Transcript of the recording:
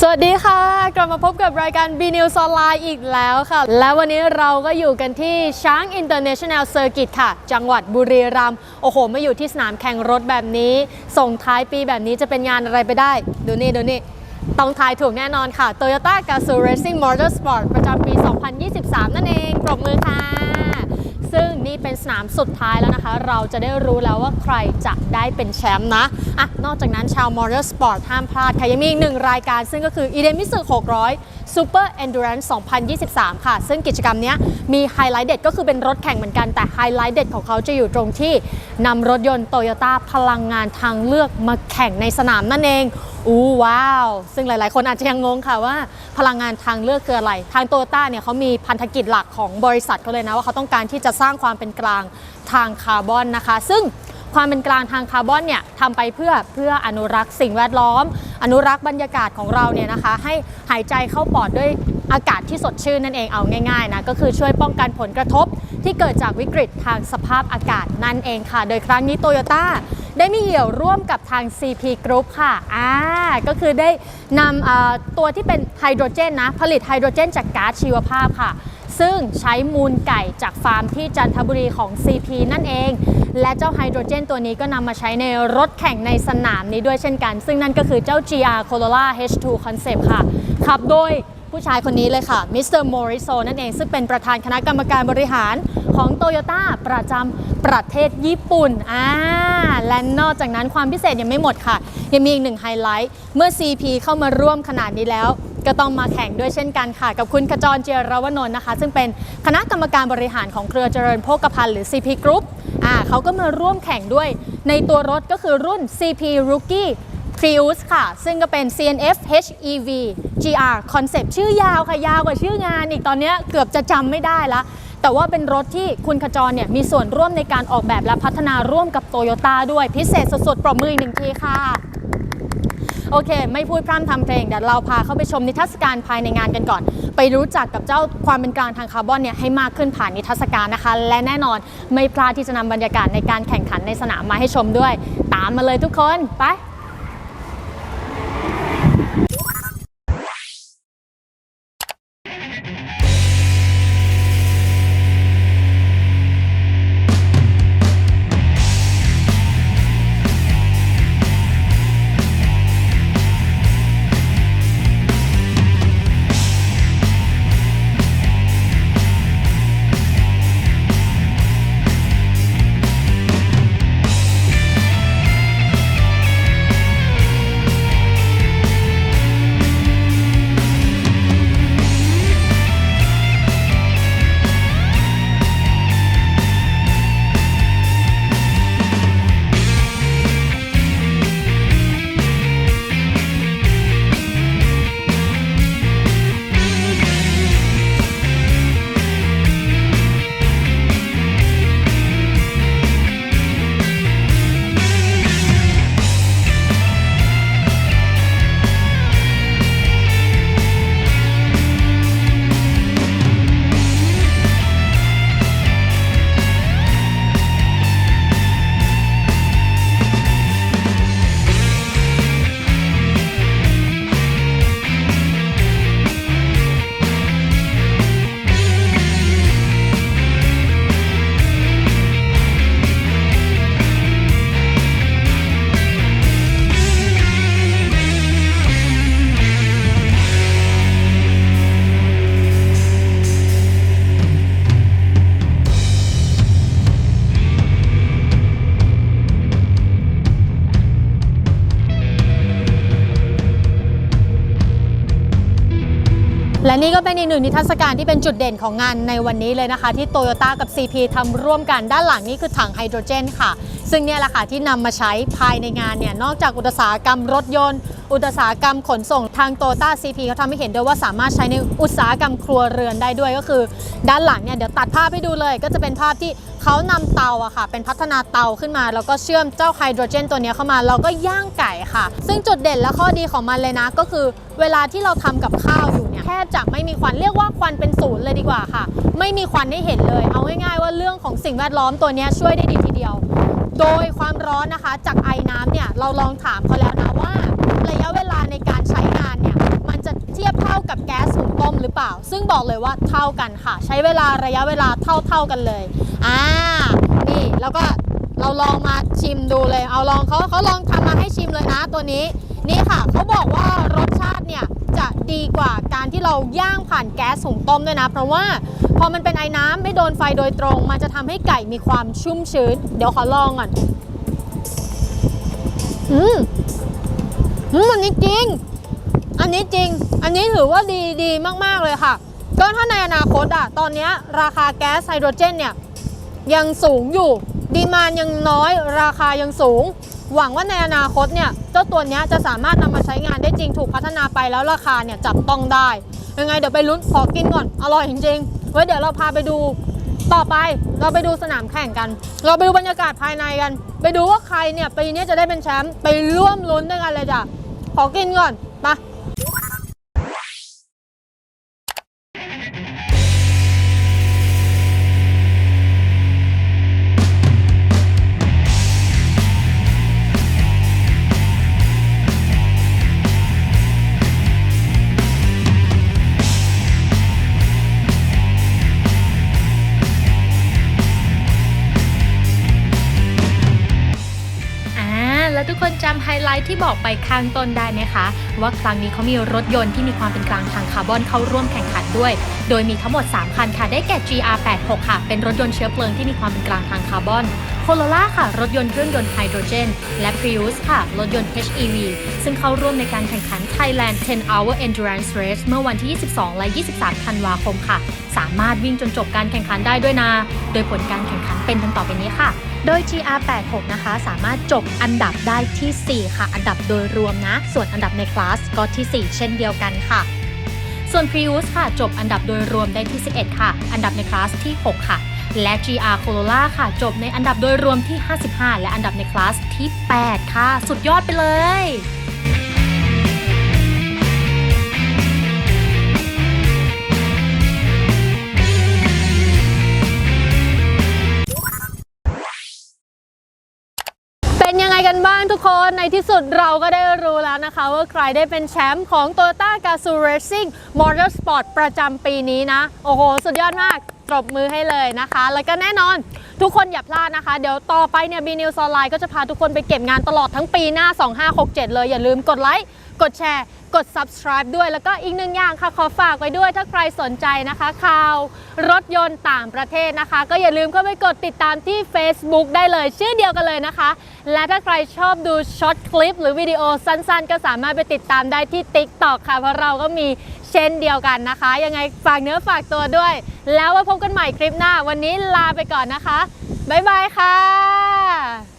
สวัสดีค่ะ กลับมาพบกับรายการ B News ออนไลน์อีกแล้วค่ะ และวันนี้เราก็อยู่กันที่ช้าง International Circuit ค่ะ จังหวัดบุรีรัมย์โอ้โหมาอยู่ที่สนามแข่งรถแบบนี้ ส่งท้ายปีแบบนี้จะเป็นงานอะไรไปได้ ดูนี่ ดูนี่ ต้องทายถูกแน่นอนค่ะ Toyota Gazoo Racing Motorsport ประจำปี 2023 นั่นเอง ปรบมือค่ะ ซึ่งนี่เป็นสนามสุดท้ายแล้วนะคะ เราจะได้รู้แล้วว่าใครจะได้เป็นแชมป์นะอะนอกจากนั้นชาว Motorsport ห้ามพลาดค่ะ ยังมีอีกหนึ่งรายการซึ่งก็คือ i d e m i s u 600 Super Endurance 2023 ค่ะ ซึ่งกิจกรรมนี้มีไฮไลท์เด็ดก็คือเป็นรถแข่งเหมือนกันแต่ไฮไลท์เด็ดของเขาจะอยู่ตรงที่นำรถยนต์ Toyota พลังงานทางเลือกมาแข่งในสนามนั่นเอง อู้ว้าว ซึ่งหลาย ๆ คนอาจจะยังงงค่ะว่าพลังงานทางเลือกคืออะไร ทางโตโยต้าเนี่ยเขามีพันธกิจหลักของบริษัทเขาเลยนะว่าเขาต้องการที่จะสร้างความเป็นกลางทางคาร์บอนนะคะ ซึ่ง ความเป็นกลางทางคาร์บอนเนี่ยทำไปเพื่อเพื่ออนุรักษ์สิ่งแวดล้อม อนุรักษ์บรรยากาศของเราเนี่ยนะคะ ให้หายใจเข้าปอดด้วยอากาศที่สดชื่นนั่นเองเอาง่ายๆนะก็คือช่วยป้องกันผลกระทบ ที่เกิดจากวิกฤตทางสภาพอากาศนั่นเองค่ะ โดยครั้งนี้โตโยต้าได้มีเหี่ยวร่วมกับทาง CP Group ค่ะอ่าก็คือได้นำตัวที่เป็นไฮโดรเจนนะ ผลิตไฮโดรเจนจากก๊าซชีวภาพค่ะ ซึ่งใช้มูลไก่จากฟาร์มที่จันทบุรีของ CP นั่นเอง และเจ้าไฮโดรเจนตัวนี้ก็นำมาใช้ในรถแข่งในสนามนี้ด้วยเช่นกัน ซึ่งนั่นก็คือเจ้า GR Corolla H2 Concept ค่ะ ขับโดยผู้ชายคนนี้เลยค่ะ มิสเตอร์โมริโซนั่นเอง ซึ่งเป็นประธานคณะกรรมการบริหารของโตโยต้าประจำประเทศญี่ปุ่น อ่า และนอกจากนั้นความพิเศษยังไม่หมดค่ะ ยังมีอีกหนึ่งไฮไลท์ เมื่อ CP เข้ามาร่วมขนาดนี้แล้ว ก็ต้องมาแข่งด้วยเช่นกันค่ะ กับคุณขจรเจรวนนท์นะคะ ซึ่งเป็นคณะกรรมการบริหารของเครือเจริญโภคภัณฑ์หรือ CP Group อ่าเขาก็มาร่วมแข่งด้วยในตัวรถก็คือรุ่น CP Rookie Prius ค่ะ ซึ่งก็เป็น CNF HEV GR Concept ชื่อยาวค่ะ ยาวกว่าชื่องานอีกตอนนี้เกือบจะจำไม่ได้ละแต่ว่าเป็นรถที่คุณขจรเนี่ยมีส่วนร่วมในการออกแบบและพัฒนาร่วมกับโตโยต้าด้วยพิเศษสุดๆ ปรบมืออีกหนึ่งทีค่ะ โอเค ไม่พูดพร่ำทำเพลงเดี๋ยวเราพาเข้าไปชมนิทรรศการภายในงานกันก่อน ไปรู้จักกับเจ้าความเป็นกลางทางคาร์บอนเนี่ยให้มากขึ้นผ่านนิทรรศการนะคะ และแน่นอนไม่พลาดที่จะนำบรรยากาศในการแข่งขันในสนามมาให้ชมด้วย ตามมาเลยทุกคนไป และนี่ก็เป็นอีกหนึ่งนิทรรศการที่เป็นจุดเด่นของงานในวันนี้เลยนะคะ ที่โตโยต้ากับ CP ทำร่วมกันด้านหลังนี่คือถังไฮโดรเจนค่ะ ซึ่งเนี่ยแหละค่ะที่นำมาใช้ภายในงานเนี่ยนอกจากอุตสาหกรรมรถยนต์ อุตสาหกรรมขนส่งทางโตโยต้า CP เขาทำให้เห็นด้วยว่าสามารถใช้ในอุตสาหกรรมครัวเรือนได้ด้วยก็คือ ด้านหลังเนี่ยเดี๋ยวตัดภาพให้ดูเลย ก็จะเป็นภาพที่เขานำเตาอะค่ะ เป็นพัฒนาเตาขึ้นมา แล้วก็เชื่อมเจ้าไฮโดรเจนตัวนี้เข้ามาแล้วก็ย่างไก่ค่ะ ซึ่งจุดเด่นและข้อดีของมันเลยนะก็คือ เวลาที่เราทำกับข้าวอยู่เนี่ย แทบจะไม่มีควันเรียกว่าควันเป็นศูนย์เลยดีกว่าค่ะ ไม่มีควันให้เห็นเลย เอาง่ายๆว่าเรื่องของสิ่งแวดล้อมตัวนี้ช่วยได้ดีทีเดียว โดยความร้อนนะคะ จากไอ้น้ำเนี่ยเราลองถามเขาแล้วนะว่า ระยะเวลาในการใช้งานเนี่ยมันจะเทียบเท่ากับแก๊สสูงก้มหรือเปล่า ซึ่งบอกเลยว่าเท่ากันค่ะ ใช้เวลาระยะเวลาเท่าๆกันเลยอ่านี่แล้วก็เราลองมาชิมดูเลย เอาลองเขาเขาลองทำมาให้ชิมเลยนะตัวนี้ นี่ค่ะเขาบอกว่ารสชาติเนี่ย ดีกว่าการที่เราย่างผ่านแก๊สหุงต้มด้วยนะ เพราะว่าพอมันเป็นไอ้น้ำไม่โดนไฟโดยตรง มันจะทำให้ไก่มีความชุ่มชื้น เดี๋ยวขอลองก่อน อืมอืมอันนี้จริง อันนี้จริง อันนี้ถือว่าดีดีมาก ๆ เลยค่ะ ก็ถ้าในอนาคตอะตอนนี้ราคาแก๊สไฮโดรเจนเนี่ยยังสูงอยู่ ดีมานยังน้อยราคายังสูง หวังว่าในอนาคตเนี่ยเจ้าตัวนี้จะสามารถนำมาใช้งานได้จริงถูกพัฒนาไปแล้วราคาเนี่ยจับต้องได้ ยังไงเดี๋ยวไปลุ้นขอกินก่อนอร่อยจริงๆไว้เดี๋ยวเราพาไปดูต่อไปเราไปดูสนามแข่งกัน เราไปดูบรรยากาศภายในกัน ไปดูว่าใครเนี่ยปีนี้จะได้เป็นแชมป์ไปร่วมลุ้นด้วยกันเลยจ้ะขอกินก่อน จำไฮไลท์ที่บอกไปข้างต้นได้ไหมคะ ว่าครั้งนี้เขามีรถยนต์ที่มีความเป็นกลางทางคาร์บอนเข้าร่วมแข่งขันด้วย โดยมีทั้งหมด 3 คันค่ะได้แก่ GR86 ค่ะ เป็นรถยนต์เชื้อเพลิงที่มีความเป็นกลางทางคาร์บอน Corolla ค่ะ รถยนต์เครื่องยนต์ไฮโดรเจน และ Prius ค่ะ รถยนต์ HEV ซึ่งเข้าร่วมในการแข่งขัน Thailand 10 Hour Endurance Race เมื่อวันที่ 22 และ 23 ธันวาคมค่ะ สามารถวิ่งจนจบการแข่งขันได้ด้วยนะ โดยผลการแข่งขันเป็นดังต่อไปนี้ค่ะ โดย GR86 นะคะสามารถจบอันดับได้ที่ 4 ค่ะ อันดับโดยรวมนะ ส่วนอันดับในคลาสก็ที่ 4 เช่นเดียวกันค่ะ ส่วน Prius ค่ะจบอันดับโดยรวมได้ที่ 11 ค่ะ อันดับในคลาสที่ 6 ค่ะ และ GR Corolla ค่ะ จบในอันดับโดยรวมที่ 55 และอันดับในคลาสที่ 8 ค่ะ สุดยอดไปเลย คนในที่สุดเราก็ได้รู้แล้วนะคะ ว่าใครได้เป็นแชมป์ของ Toyota Gazoo Racing Motorsport ประจำปีนี้นะ โอ้โห สุดยอดมาก ตบมือให้เลยนะคะ แล้วก็แน่นอนทุกคนอย่าพลาดนะคะ เดี๋ยวต่อไปเนี่ย B News Online ก็จะพาทุกคนไปเก็บงานตลอดทั้งปีหน้า 2567 เลย อย่าลืมกดไลค์กดแชร์ กด subscribe ด้วย แล้วก็อีกหนึ่งอย่างค่ะ ขอฝากไว้ด้วยถ้าใครสนใจนะคะ ข่าวรถยนต์ต่างประเทศนะคะ ก็อย่าลืมเข้าไปกดติดตามที่ Facebook ได้เลย ชื่อเดียวกันเลยนะคะ และถ้าใครชอบดูช็อตคลิป หรือวิดีโอสั้นๆ ก็สามารถไปติดตามได้ที่ TikTok ค่ะ เพราะเราก็มี เช่นเดียวกันนะคะ ยังไงฝากเนื้อฝากตัวด้วย แล้วว่าพบกันใหม่คลิปหน้า วันนี้ลาไปก่อนนะคะ บ๊ายบายค่ะ